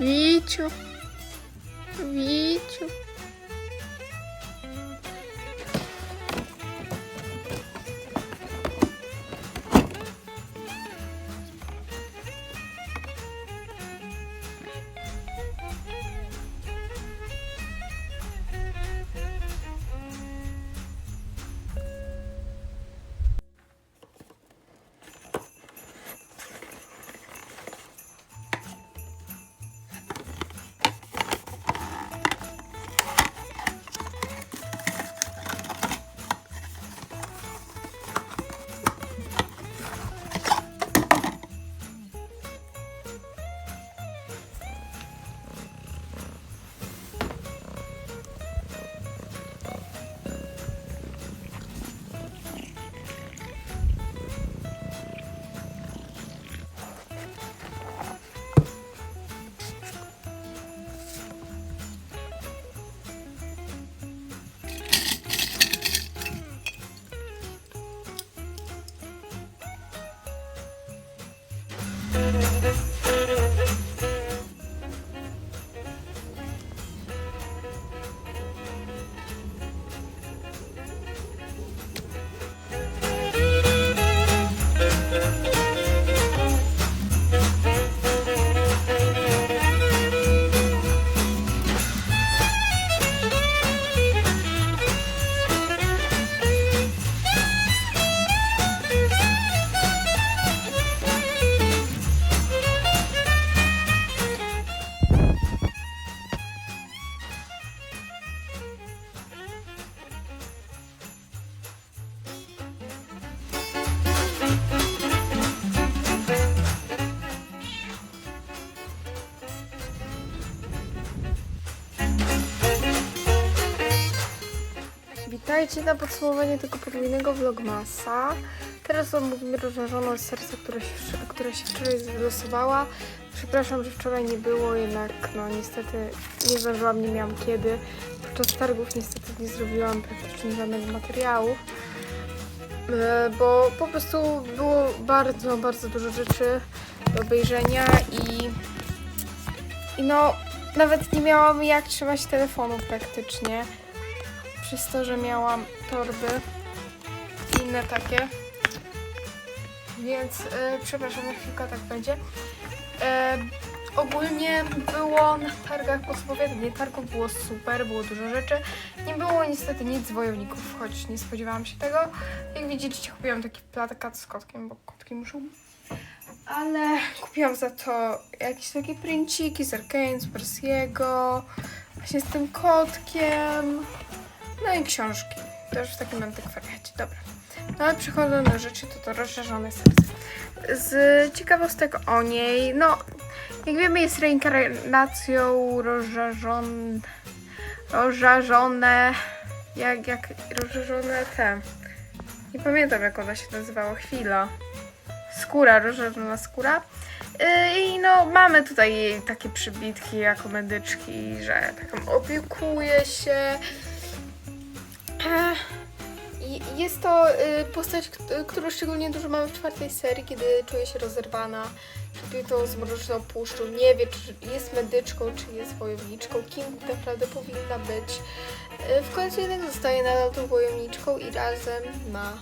Вічу. Вічу. Witajcie na podsumowaniu tego podwójnego vlogmasa. Teraz omówimy rozżarzoną serce, które się, które się wczoraj wylosowała. Przepraszam, że wczoraj nie było, jednak no niestety nie zdążyłam, nie miałam kiedy. Podczas targów niestety nie zrobiłam praktycznie żadnego materiału. E, Bo po prostu było bardzo, bardzo dużo rzeczy do obejrzenia i, i no nawet nie miałam jak trzymać telefonu praktycznie przez to, że miałam torby i inne takie. Więc e, przepraszam, na chwilkę tak będzie. E, ogólnie było na targach podsumowienie targów było super, było dużo rzeczy. Nie było niestety nic z wojowników, choć nie spodziewałam się tego. Jak widzicie, kupiłam taki plakat z kotkiem, bo kotki muszą. Ale kupiłam za to jakieś takie princiki z Arkane, z Persiego, właśnie z tym kotkiem. No i książki. Też w takim antykwariacie. Dobra. No ale przechodzą do rzeczy, to to rozszerzone serce. Z ciekawostek o niej, no jak wiemy jest reinkarnacją rozżarzon... rozżarzone... Jak, jak rozżarzone te... Nie pamiętam jak ona się nazywała, chwila. Skóra, rozżarzona skóra. Yy, I no, mamy tutaj takie przybitki jako medyczki, że taką opiekuje się. I Jest to y, postać, k- którą szczególnie dużo mamy w czwartej serii, kiedy czuje się rozerwana, przepiętą zmroczną puszczą, nie wie, czy jest medyczką, czy jest wojowniczką, kim naprawdę powinna być. Y, W końcu jednak zostaje nadal tą wojowniczką i razem ma.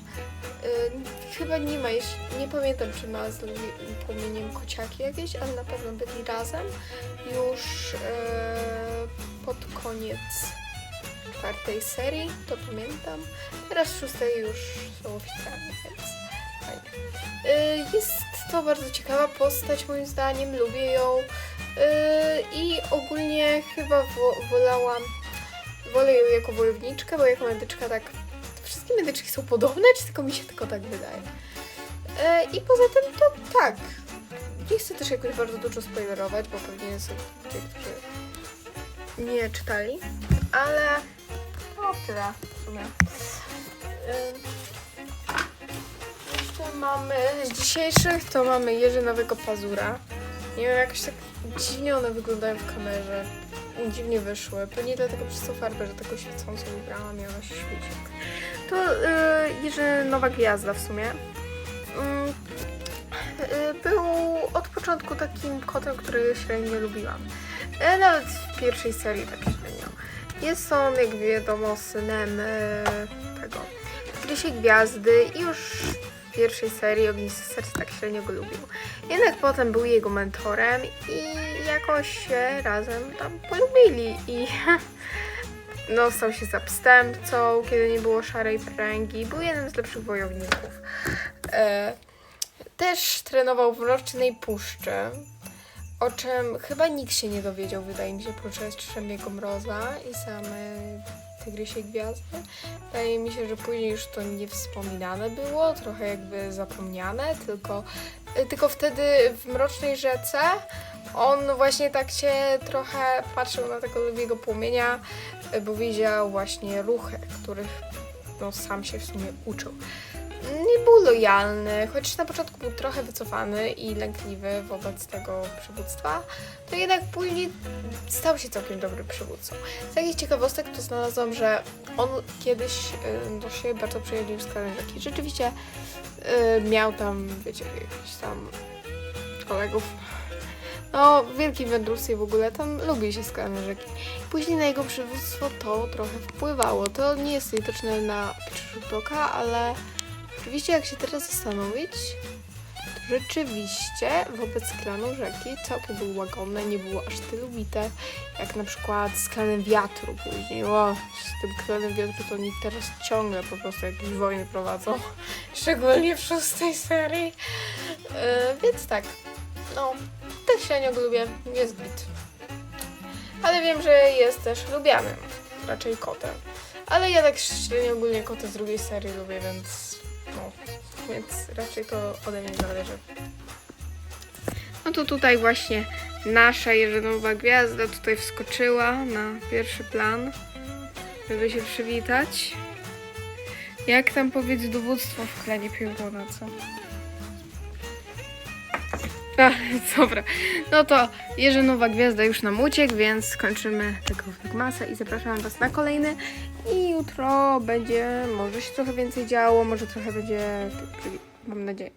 y, Chyba nie ma, nie pamiętam, czy ma z płomieniem kociaki jakieś, ale na pewno byli razem już y, pod koniec czwartej serii, to pamiętam. Teraz szóstej już są oficjalnie, więc fajnie. Y, Jest to bardzo ciekawa postać moim zdaniem, lubię ją y, i ogólnie chyba wo wolałam, wolę ją jako wojowniczkę, bo jako medyczka tak, wszystkie medyczki są podobne, czy tylko mi się tylko tak wydaje. Y, I poza tym to tak, nie chcę też jakoś bardzo dużo spoilerować, bo pewnie są ludzie, którzy nie czytali, ale no tyle w sumie. Jeszcze mamy z dzisiejszych to mamy Jerzy Nowego Pazura. Nie wiem, jakoś tak dziwnie one wyglądają w kamerze. Dziwnie wyszły. Pewnie dlatego przez tą farbę, że taką świecącą wybrałam i ona się świeci. To yy, Jerzy Nowa Gwiazda w sumie. Yy, był od początku takim kotem, który średnio lubiłam. E, Nawet w pierwszej serii tak średnio. Jest on, jak wiadomo, synem e, tego Grysie Gwiazdy i już w pierwszej serii Ognisty Serce tak średnio go lubił. Jednak potem był jego mentorem i jakoś się razem tam polubili i no, stał się zastępcą, kiedy nie było szarej pręgi. Był jednym z lepszych wojowników. E, też trenował w Mrocznej Puszczy, o czym chyba nikt się nie dowiedział, wydaje mi się, oprócz Jastrzębiego Mroza i same Tygrysie Gwiazdy. Wydaje mi się, że później już to nie wspominane było, trochę jakby zapomniane, tylko, y, tylko wtedy w Mrocznej Rzece on właśnie tak się trochę patrzył na tego lubiego płomienia, bo widział właśnie ruchy, których no, sam się w sumie uczył. Nie był lojalny, choć na początku był trochę wycofany i lękliwy wobec tego przywództwa, to jednak później stał się całkiem dobrym przywódcą. Z takich ciekawostek to znalazłam, że on kiedyś y, do siebie bardzo przyjaźnił z rzeki. Rzeczywiście y, miał tam, wiecie, jakichś tam kolegów. No, w Wielkim Wędrówstwie w ogóle tam lubi się rzeki. Później na jego przywództwo to trochę wpływało. To nie jest widoczne na oka, ale Oczywiście, jak się teraz zastanowić, to rzeczywiście wobec klanu rzeki całkiem był łagodny, nie było aż tylu bite, jak na przykład z klanem wiatru później. O, z tym klanem wiatru to oni teraz ciągle po prostu jakieś wojny prowadzą, szczególnie w szóstej serii. Yy, więc tak, no, też średnio go lubię, jest git. Ale wiem, że jest też lubianym, raczej kotem. Ale ja tak średnio ogólnie koty z drugiej serii lubię, więc no, więc raczej to ode mnie zależy. No to tutaj właśnie nasza Jerzynowa Gwiazda tutaj wskoczyła na pierwszy plan, żeby się przywitać. Jak tam powiedz dowództwo w klanie Piórona, co? A, dobra. No to Jerzynowa Gwiazda już nam uciekł, więc kończymy tego Vlogmasa i zapraszam Was na kolejny. I jutro będzie, może się trochę więcej działo, może trochę będzie, mam nadzieję,